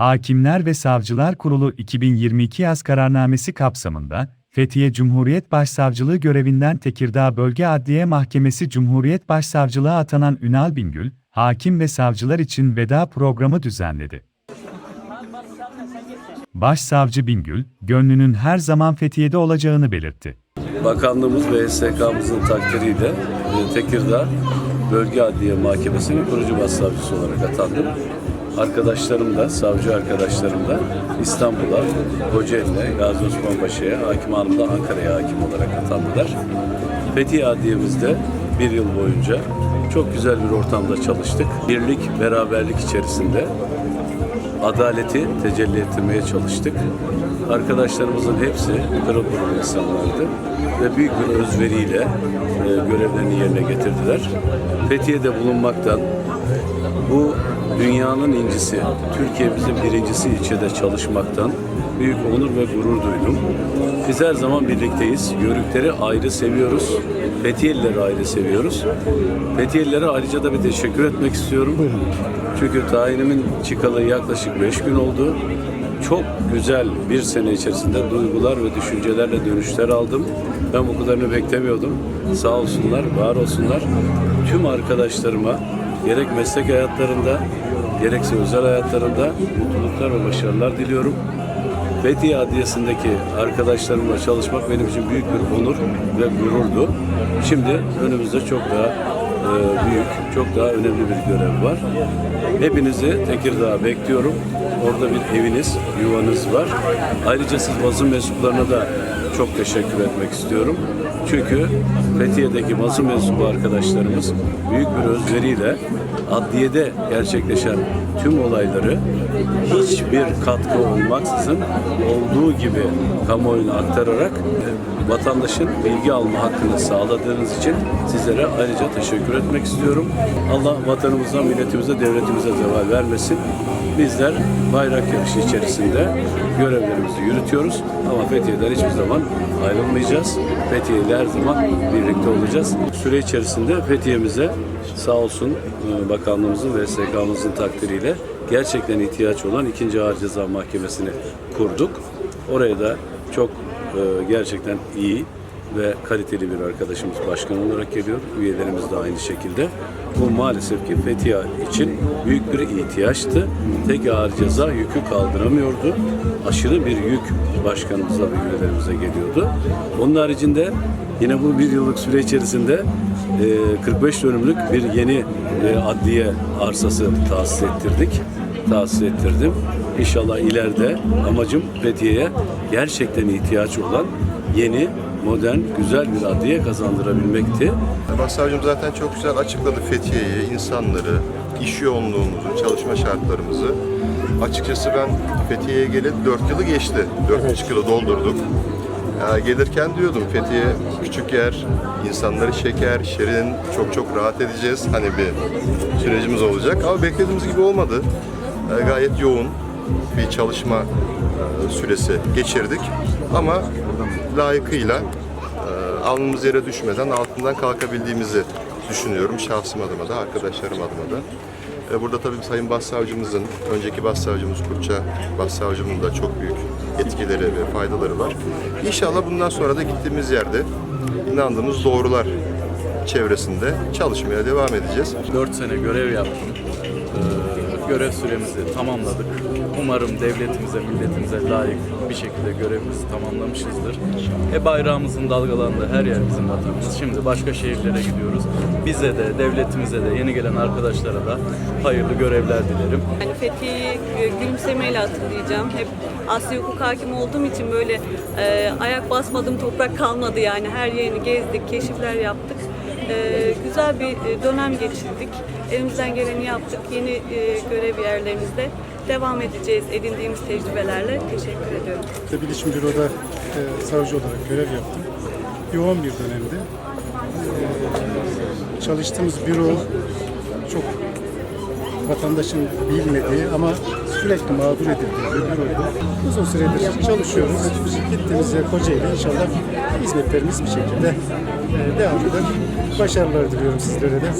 Hakimler ve Savcılar Kurulu 2022 yaz kararnamesi kapsamında, Fethiye Cumhuriyet Başsavcılığı görevinden Tekirdağ Bölge Adliye Mahkemesi Cumhuriyet Başsavcılığı atanan Ünal Bingül, hakim ve savcılar için veda programı düzenledi. Başsavcı Bingül, gönlünün her zaman Fethiye'de olacağını belirtti. Bakanlığımız ve SK'mızın takdiriyle e, Tekirdağ Bölge Adliye Mahkemesi'nin kurucu başsavcısı olarak atandım. Arkadaşlarım da, savcı arkadaşlarım da İstanbul'a, Kocaeli'ne, Gazi Osman Paşa'ya, Hakim Hanım da Ankara'ya hakim olarak atandılar. Fethiye Adliyemizde bir yıl boyunca çok güzel bir ortamda çalıştık. Birlik, beraberlik içerisinde adaleti tecelli ettirmeye çalıştık. Arkadaşlarımızın hepsi pırıl pırıl insanlardı ve büyük bir özveriyle e, görevlerini yerine getirdiler. Fethiye'de bulunmaktan bu dünyanın incisi, Türkiye'mizin birincisi ilçede çalışmaktan büyük onur ve gurur duydum. Biz her zaman birlikteyiz. Yörükleri ayrı seviyoruz. Fethiyelileri ayrı seviyoruz. Fethiyelilere ayrıca da bir teşekkür etmek istiyorum. Çünkü tayinimin çıkalı yaklaşık 5 gün oldu. Çok güzel bir sene içerisinde duygular ve düşüncelerle dönüşler aldım. Ben bu kadarını beklemiyordum. Sağ olsunlar, var olsunlar. Tüm arkadaşlarıma gerek meslek hayatlarında gerekse özel hayatlarında mutluluklar ve başarılar diliyorum. Fethiye Adliyesi'ndeki arkadaşlarımla çalışmak benim için büyük bir onur ve gururdu. Şimdi önümüzde çok daha e, büyük, çok daha önemli bir görev var. Hepinizi Tekirdağ'a bekliyorum. Orada bir eviniz, yuvanız var. Ayrıca siz basın mensuplarına da çok teşekkür etmek istiyorum. Çünkü Fethiye'deki basın mensubu arkadaşlarımız büyük bir özveriyle adliyede gerçekleşen tüm olayları hiçbir katkı olmaksızın olduğu gibi kamuoyuna aktararak e, vatandaşın bilgi alma hakkını sağladığınız için sizlere ayrıca teşekkür etmek istiyorum. Allah vatanımıza, milletimize, devletimize zeval vermesin. Bizler bayrak yarışı içerisinde görevlerimizi yürütüyoruz ama Fethiye'den hiçbir zaman ayrılmayacağız. Fethiye ile her zaman birlikte olacağız. Süre içerisinde Fethiye'mize sağ olsun e, bakanlığımızın ve SK'mızın takdiriyle gerçekten ihtiyaç olan ikinci ağır ceza mahkemesini kurduk. Oraya da çok e, gerçekten iyi ve kaliteli bir arkadaşımız başkan olarak geliyor. Üyelerimiz de aynı şekilde. Bu maalesef ki Fethiye için büyük bir ihtiyaçtı. Tek ağır ceza yükü kaldıramıyordu. Aşırı bir yük başkanımıza ve üyelerimize geliyordu. Onun haricinde yine bu bir yıllık süre içerisinde e, 45 dönümlük bir yeni e, adliye arsası tahsis ettirdik. Tahsis ettirdim. İnşallah ileride amacım Fethiye'ye gerçekten ihtiyacı olan yeni, modern, güzel bir adliye kazandırabilmekti. Başsavcım zaten çok güzel açıkladı Fethiye'yi, insanları, iş yoğunluğumuzu, çalışma şartlarımızı. Açıkçası ben Fethiye'ye geleli 4 yılı geçti. 4,5 yılı doldurduk. Ya gelirken diyordum Fethiye küçük yer, insanları şeker, şirin, çok çok rahat edeceğiz. Hani bir sürecimiz olacak ama beklediğimiz gibi olmadı. Gayet yoğun bir çalışma e, süresi geçirdik. Ama layıkıyla e, alnımız yere düşmeden altından kalkabildiğimizi düşünüyorum. Şahsım adıma da, arkadaşlarım adıma da. E, Burada tabii Sayın Başsavcımızın, önceki Başsavcımız Kurça Başsavcımın da çok büyük etkileri ve faydaları var. İnşallah bundan sonra da gittiğimiz yerde inandığımız doğrular çevresinde çalışmaya devam edeceğiz. 4 sene görev yaptım. Ee, görev süremizi tamamladık. Umarım devletimize, milletimize layık bir şekilde görevimizi tamamlamışızdır. E bayrağımızın dalgalandığı her yer bizim vatanımız. Şimdi başka şehirlere gidiyoruz. Bize de, devletimize de, yeni gelen arkadaşlara da hayırlı görevler dilerim. Yani Fethiye'yi e, gülümsemeyle hatırlayacağım. Hep Asya hukuk hakimi olduğum için böyle e, ayak basmadım toprak kalmadı yani. Her yerini gezdik, keşifler yaptık. E, güzel bir e, dönem geçirdik. Elimizden geleni yaptık. Yeni e, görev yerlerimizde devam edeceğiz edindiğimiz tecrübelerle. Teşekkür ediyorum. İşte Bilişim Büro'da e, savcı olarak görev yaptım. Yoğun bir dönemdi. Çalıştığımız büro çok vatandaşın bilmediği ama sürekli mağdur edildiği bir büroydu. Uzun süredir çalışıyoruz. Gittiğimiz yer Kocaeli. İnşallah hizmetlerimiz bir şekilde e, devam eder. Başarılar diliyorum sizlere de.